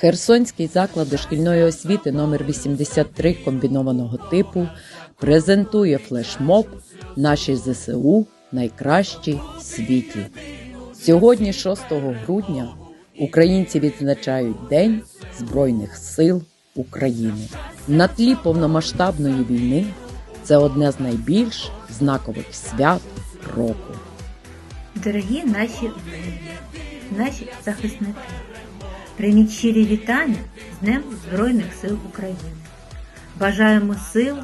Херсонський заклад дошкільної освіти номер 83 комбінованого типу презентує флешмоб Наші ЗСУ найкращі в світі. Сьогодні, 6 грудня, українці відзначають День Збройних сил України. На тлі повномасштабної війни це одне з найбільш знакових свят року. Дорогі наші наші захисники, прийміть щирі вітання з Днем Збройних сил України. Бажаємо сил,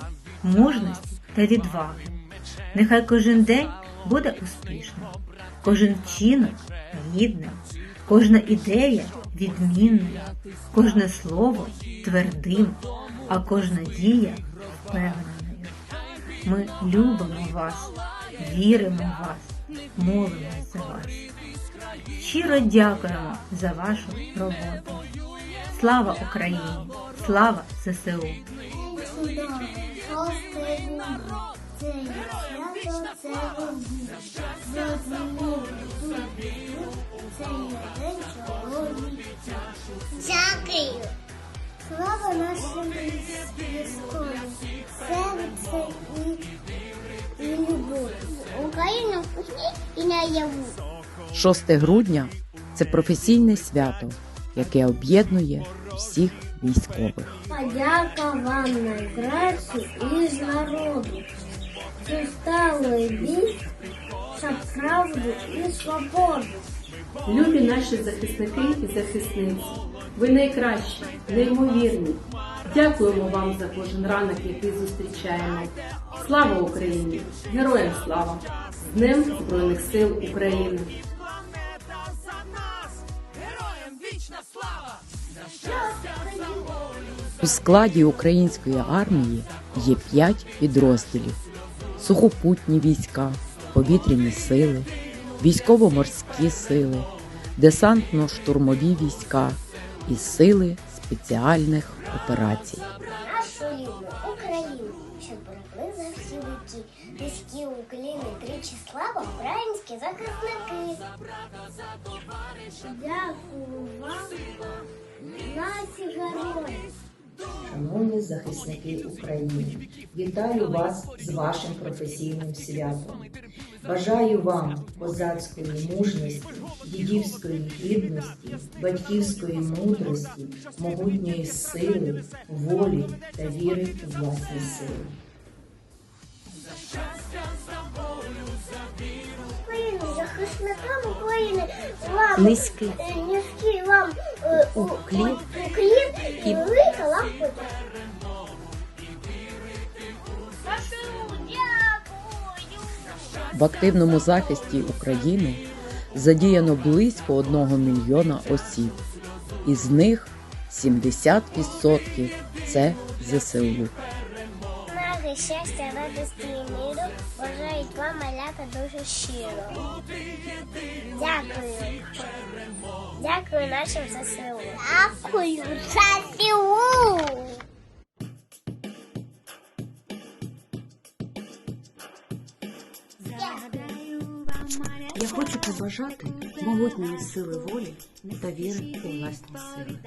мужності та відваги. Нехай кожен день буде успішним, кожен вчинок гідним, кожна ідея відмінною, кожне слово твердим, а кожна дія впевненою. Ми любимо вас, віримо в вас, молимось за вас. Щиро дякуємо за вашу роботу. Слава Україні! Слава ЗСУ! Дякую. Слава нашим військовим. Серце і, любов. Україна вкусні і наяву. 6 грудня це професійне свято, яке об'єднує всіх військових. Подяка вам найкращі із народу. Що стали бій, за правду і свободу. Любі наші захисники і захисниці, ви найкращі, неймовірні. Дякуємо вам за кожен ранок, який зустрічаємо. Слава Україні! Героям слава! З Днем Збройних сил України! У складі української армії є п'ять підрозділів: сухопутні війська, повітряні сили, військово-морські сили, десантно-штурмові війська і сили спеціальних операцій. Україну, що берегли за всі віки. Низькі укліни тричі слава українські захисники. Дякую вам, наші герої. Шановні захисники України, вітаю вас з вашим професійним святом. Бажаю вам козацької мужності, дідівської гідності, батьківської мудрості, могутньої сили, волі та віри у власні сили. України, захисникам України вам Низький. е, низький вам е, у- Уклін. і І- В активному захисті України задіяно близько 1 мільйона осіб, із них 70% це ЗСУ. Наги, щастя, радості і миру бажають вам малята дуже щиро. Дякую. Дякую нашим ЗСУ. Дякую ЗСУ. Я хочу побажати могутньої сили волі та віри у власні сили.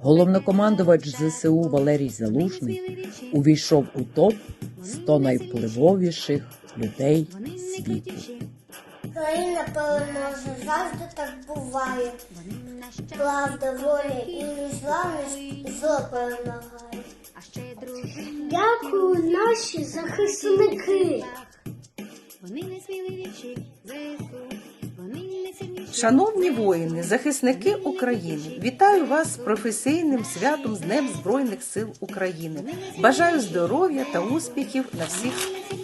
Головнокомандувач ЗСУ Валерій Залужний увійшов у топ 100 найвпливовіших людей світу. Країна переможе, завжди так буває. Правда, воля і незламність зло перемагає. Дякую, наші захисники. Шановні воїни, захисники України, вітаю вас з професійним святом з Днем Збройних сил України. Бажаю здоров'я та успіхів на всіх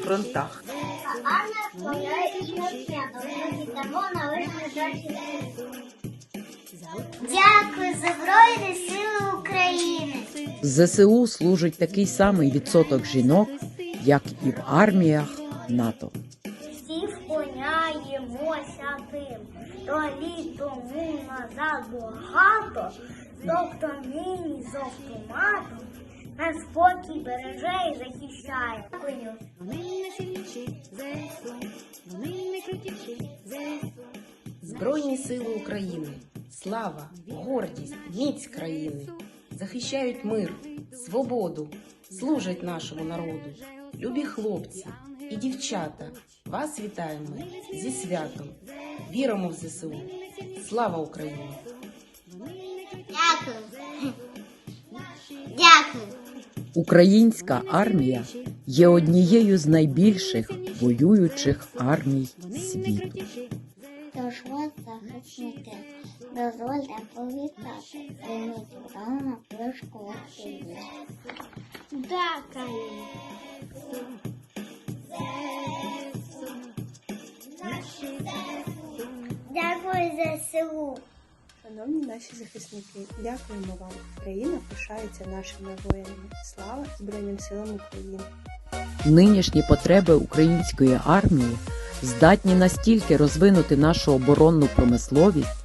фронтах. Дякую за Збройні Сили України. В ЗСУ служить такий самий відсоток жінок, як і в арміях НАТО. Сто літ тому назад багато, нині з автоматом нас спокій береже і захищає. Дякую. Збройні сили України слава, гордість, міць країни, захищають мир, свободу, служать нашому народу. Любі хлопці і дівчата, вас вітаємо зі святом. Віримо в ЗСУ. Слава Україні! Дякую. Дякую. Українська армія є однією з найбільших воюючих армій світу. Тож вас захисники. Дозвольте повітати. Прийміть урану на плюшку активі. Дякую. Дякую за СУ. Шановні наші захисники, дякуємо вам. Україна пишається нашими воїнами. Слава Збройним силам України! Нинішні потреби української армії здатні настільки розвинути нашу оборонну промисловість,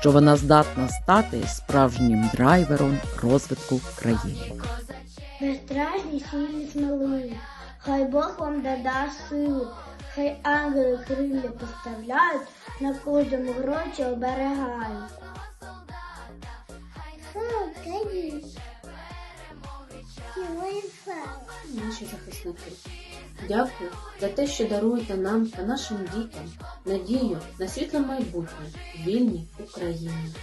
що вона здатна стати справжнім драйвером розвитку країни. Безстрашні сильні сміливі, хай Бог вам дадасть силу, хай ангели крилля поставляють, на кожному гроші оберегаю. Наші захисники. Дякую за те, що даруєте нам та нашим дітям надію на світле майбутнє вільній Україні.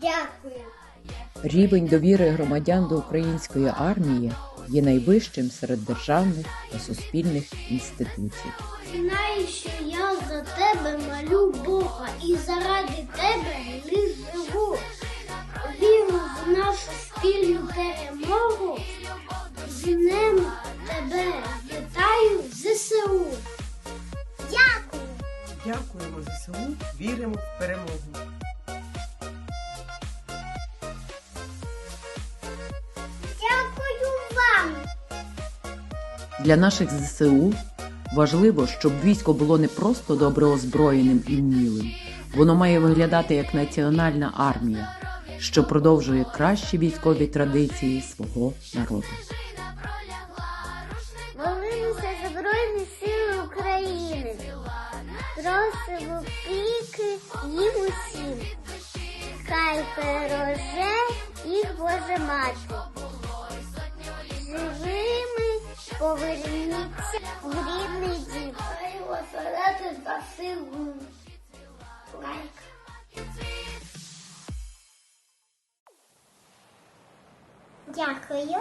Дякую. Рівень довіри громадян до української армії є найвищим серед державних та суспільних інституцій. Знаю, що я за тебе молю Бога і заради тебе не живу. Для наших ЗСУ важливо, щоб військо було не просто добре озброєним і вмілим. Воно має виглядати як національна армія, що продовжує кращі військові традиції свого народу. Молимося Збройні Сили України. Просимо піки їм усім. Хай перероже їх Боже мати. Поверніться в рідний дім. Хай за силу. Лайк. Дякую.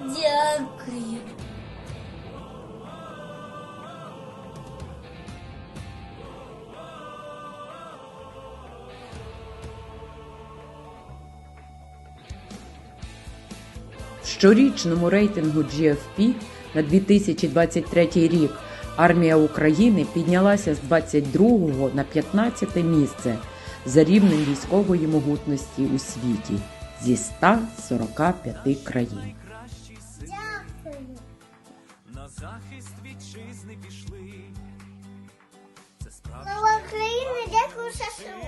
Дякую. Щорічному рейтингу GFP на 2023 рік армія України піднялася з 22 на 15 місце за рівнем військової могутності у світі зі 145 країн. На захист вітчизни пішли. Це справді. Україна, Дякую.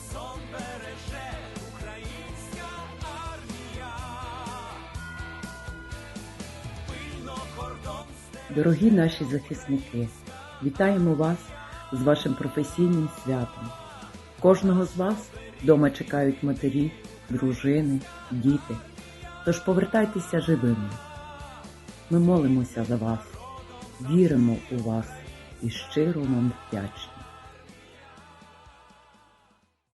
Дорогі наші захисники, вітаємо вас з вашим професійним святом. Кожного з вас вдома чекають матері, дружини, діти. Тож повертайтеся живими. Ми молимося за вас, віримо у вас і щиро вам вдячні.